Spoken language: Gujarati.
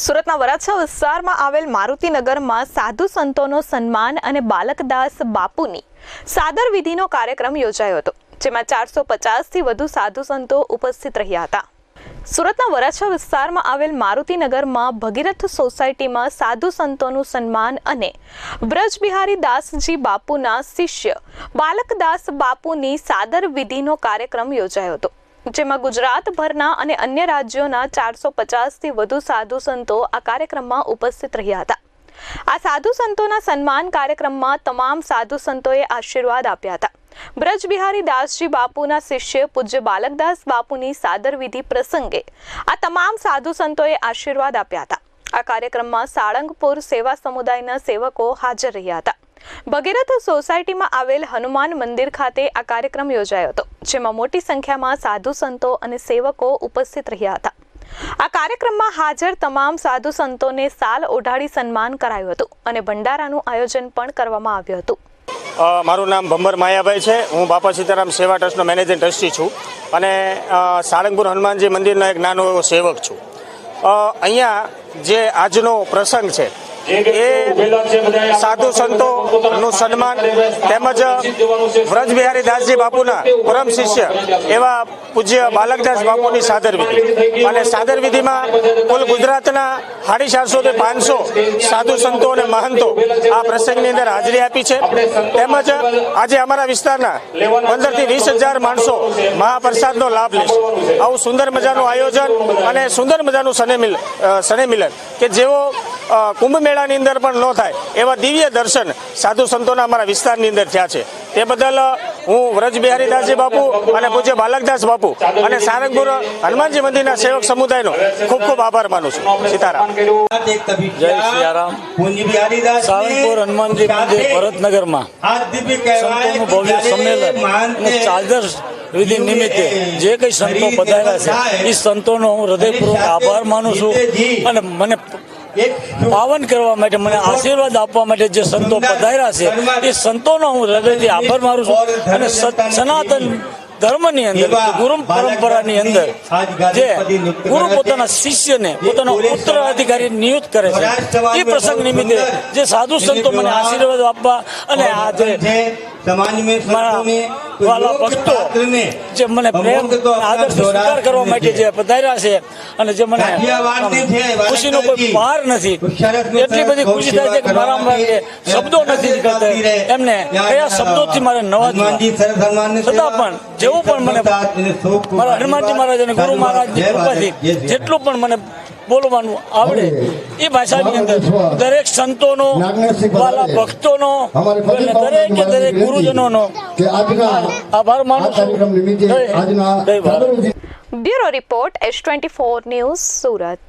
સુરતના વરાછા વિસ્તારમાં આવેલ મારુતિનગરમાં સાધુ સંતોનો સન્માન અને બાલકદાસ બાપુની સાદર વિધિનો કાર્યક્રમ યોજાયો હતો, જેમાં ચારસો પચાસથી વધુ સાધુ સંતો ઉપસ્થિત રહ્યા હતા. સુરતના વરાછા વિસ્તારમાં આવેલ મારુતિનગરમાં ભગીરથ સોસાયટીમાં સાધુ સંતોનું સન્માન અને બ્રજબિહારી દાસજી બાપુના શિષ્ય બાલકદાસ બાપુની સાદર વિધિનો કાર્યક્રમ યોજાયો હતો. જેમાં ગુજરાતભરના અને અન્ય રાજ્યોના ચારસો પચાસથી વધુ સાધુ સંતો આ કાર્યક્રમમાં ઉપસ્થિત રહ્યા હતા. આ સાધુ સંતોના સન્માન કાર્યક્રમમાં તમામ સાધુ સંતોએ આશીર્વાદ આપ્યા હતા. બ્રજબિહારી દાસજી બાપુના શિષ્ય પૂજ્ય બાલકદાસ બાપુની સાદર વિધિ પ્રસંગે આ તમામ સાધુ સંતોએ આશીર્વાદ આપ્યા હતા. આ કાર્યક્રમમાં સાળંગપુર સેવા સમુદાયના સેવકો હાજર રહ્યા હતા. ભગીરથ સોસાયટીમાં આવેલ હનુમાન મંદિર ખાતે આ કાર્યક્રમ યોજાયો હતો, જેમાં મોટી સંખ્યામાં સાધુ સંતો અને સેવકો ઉપસ્થિત રહ્યા હતા. આ કાર્યક્રમમાં હાજર તમામ સાધુ સંતોને સાલ ઓઢાડી સન્માન કરાયું હતું અને ભંડારાનું આયોજન પણ કરવામાં આવ્યું હતું. મારું નામ ભંબર માયાભાઈ છે. હું બાપા સીતારામ સેવા ટ્રસ્ટનો મેનેજિંગ ટ્રસ્ટી છું અને સાળંગપુર હનુમાનજી મંદિરનો એક નાનો એવો સેવક છું. અહીંયા જે આજનો પ્રસંગ છે એ સાધુ સંતોનું સન્માન તેમજ વ્રજબિહારી દાસજી બાપુના પરમ શિષ્ય એવા પૂજ્ય બાલકદાસ બાપુની સાદર વિધિ. અને સાદર વિધિમાં કુલ ગુજરાતના સાડી ચારસો થી પાંચસો સાધુ સંતો અને મહંતો આ પ્રસંગની અંદર હાજરી આપી છે. તેમજ આજે અમારા વિસ્તારના પંદરથી વીસ હજાર માણસો મહાપ્રસાદનો લાભ લેશે આવું સુંદર મજાનું આયોજન અને સુંદર મજાનું સનેમિલ અ, સનેમિલન કે અ, કુંભ મેળાની અંદર પણ ન થાય, એવા દિવ્ય દર્શન સાધુ સંતોના અમારા વિસ્તારની અંદર થયા છે. તે બદલ હું વ્રજ બિહારી દાસજી બાપુ અને પૂજ્ય બાલકદાસ બાપુ અને સારંગપુર હનુમાનજી મંદિરના સેવક સમુદાયનો ખૂબ ખૂબ આભાર માનું છું. સીતારામ. જય સિયારામ. સારંગપુર હનુમાનજી મંદિર ભરતનગરમાં. સંતોનું ભવ્ય સંમેલન વિધિ નિમિત્તે જે કંઈ સંતો પધાર્યા છે, એ સંતોનો હું હૃદયપૂર્વક આભાર માનું છું અને મને પાવન કરવા માટે મને આશીર્વાદ આપવા માટે જે સંતો પધાર્યા છે એ સંતોનો હું હૃદયથી આભાર માનું છું. અને સનાતન ધર્મની અંદર ગુરુ પરંપરાની અંદર જે ગુરુ પોતાના શિષ્યને પોતાનો ઉત્તરાધિકારી નિયુક્ત કરે છે. એ પ્રસંગ નિમિત્તે જે સાધુ સંતો મને આશીર્વાદ આપવા અને આ જે મારા વાલા ભક્તો જે મને પ્રેમ સ્વીકાર કરવા માટે જે પધાર્યા છે અને જે મને ખુશીનો કોઈ પાર નથી. એટલી બધી ખુશી થાય છે કે મારા માટે શબ્દો નથી નીકળતા. એમને કયા શબ્દોથી મારે નવાજવા છતાં પણ જેવું પણ મને મારા હનુમાનજી મહારાજ અને ગુરુ મહારાજની કૃપાથી જેટલું પણ મને બોલવાનું આવડે. એ ભાષાની અંદર દરેક સંતોનો વાલા ભક્તોનો અને દરેકે દરેક ગુરુજનોનો આભાર માનું છું. Bureau report S twenty four news Surat.